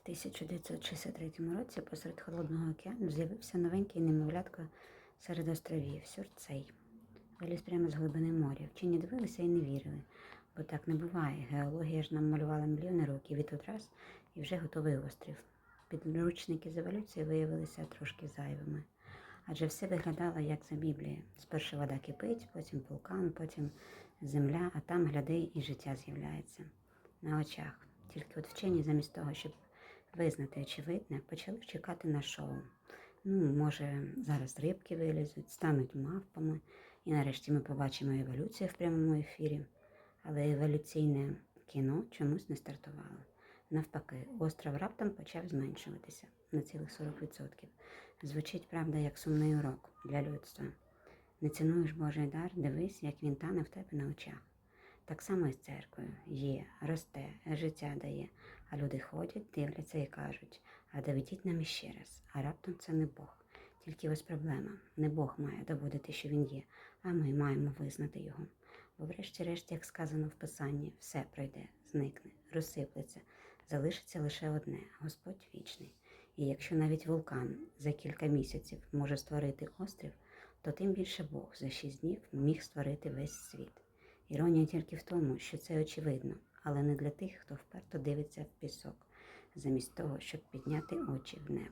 В 1963 році посеред холодного океану з'явився новенький немовлятко серед островів Сюрцей. Виліз прямо з глибини моря. Вчені дивилися і не вірили, бо так не буває. Геологія ж нам малювала мільйони років і тут раз, і вже готовий острів. Підручники з еволюції виявилися трошки зайвими. Адже все виглядало як за Біблією. Спершу вода кипить, потім вулкан, потім земля, а там гляди і життя з'являється на очах. Тільки от вчені, замість того, щоб визнати очевидне, почали чекати на шоу. Ну, може, зараз рибки вилізуть, стануть мавпами, і нарешті ми побачимо еволюцію в прямому ефірі. Але еволюційне кіно чомусь не стартувало. Навпаки, остров раптом почав зменшуватися на цілих 40%. Звучить, правда, як сумний урок для людства. Не цінуєш Божий дар, дивись, як він тане в тебе на очах. Так само і з церквою є, росте, життя дає, а люди ходять, дивляться і кажуть, а доведіть нам іще раз, а раптом це не Бог. Тільки ось проблема. Не Бог має доводити, що він є, а ми маємо визнати його. Бо врешті-решт, як сказано в Писанні, все пройде, зникне, розсиплеться, залишиться лише одне Господь вічний. І якщо навіть вулкан за кілька місяців може створити острів, то тим більше Бог за шість днів міг створити весь світ. Іронія тільки в тому, що це очевидно, але не для тих, хто вперто дивиться в пісок, замість того, щоб підняти очі в небо.